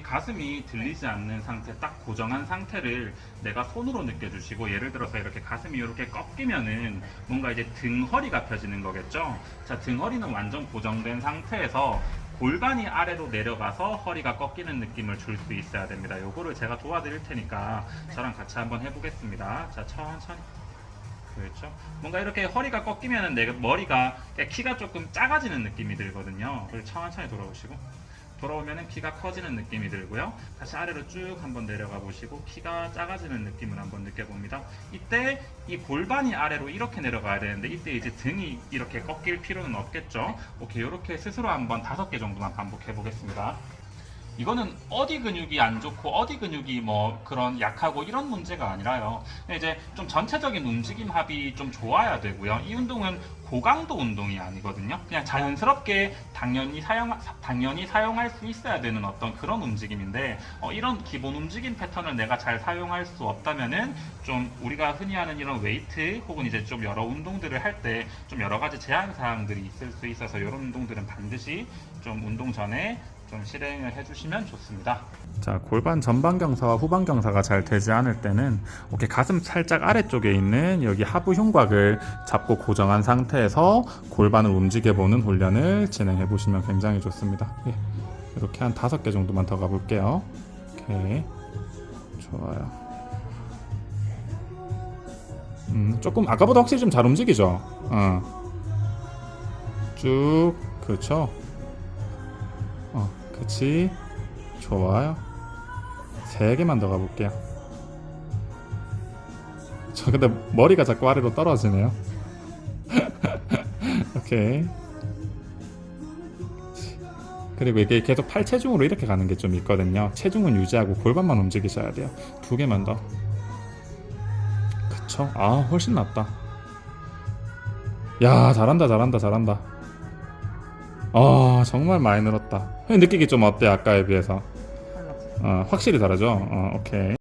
이 가슴이 들리지 않는 상태, 딱 고정한 상태를 내가 손으로 느껴주시고 예를 들어서 이렇게 가슴이 이렇게 꺾이면은 뭔가 이제 등허리가 펴지는 거겠죠. 자, 등허리는 완전 고정된 상태에서 골반이 아래로 내려가서 허리가 꺾이는 느낌을 줄 수 있어야 됩니다. 요거를 제가 도와드릴 테니까 저랑 같이 한번 해보겠습니다. 자, 천천히. 그렇죠. 뭔가 이렇게 허리가 꺾이면은 내 머리가 키가 조금 작아지는 느낌이 들거든요. 그래서 천천히 돌아오시고 돌아오면은 키가 커지는 느낌이 들고요. 다시 아래로 쭉 한번 내려가 보시고 키가 작아지는 느낌을 한번 느껴봅니다. 이때 이 골반이 아래로 이렇게 내려가야 되는데 이때 이제 등이 이렇게 꺾일 필요는 없겠죠. 오케이 이렇게 스스로 한번 다섯 개 정도만 반복해 보겠습니다. 이거는 어디 근육이 안 좋고 어디 근육이 뭐 그런 약하고 이런 문제가 아니라요. 이제 좀 전체적인 움직임 합이 좀 좋아야 되고요. 이 운동은 고강도 운동이 아니거든요. 그냥 자연스럽게 당연히 사용 당연히 사용할 수 있어야 되는 어떤 그런 움직임인데 어, 이런 기본 움직임 패턴을 내가 잘 사용할 수 없다면은 좀 우리가 흔히 하는 이런 웨이트 혹은 이제 좀 여러 운동들을 할 때 좀 여러 가지 제한 사항들이 있을 수 있어서 이런 운동들은 반드시 좀 운동 전에 좀 실행을 해주시면 좋습니다. 자, 골반 전방 경사와 후방 경사가 잘 되지 않을 때는 이렇게 가슴 살짝 아래쪽에 있는 여기 하부 흉곽을 잡고 고정한 상태에서 골반을 움직여 보는 훈련을 진행해 보시면 굉장히 좋습니다. 예, 이렇게 한 다섯 개 정도만 더 가볼게요. 오케이, 좋아요. 음, 조금 아까보다 확실히 좀 잘 움직이죠. 어. 쭉, 그렇죠. 어, 그치. 좋아요. 세 개만 더 가볼게요. 저 근데 머리가 자꾸 아래로 떨어지네요. 오케이. 그리고 이게 계속 팔 체중으로 이렇게 가는 게 좀 있거든요. 체중은 유지하고 골반만 움직이셔야 돼요. 두 개만 더. 그쵸? 아, 훨씬 낫다. 야, 잘한다, 잘한다, 잘한다. 아, 정말 많이 늘었다. 느끼기 좀 어때, 아까에 비해서? 어, 확실히 다르죠? 어, 오케이.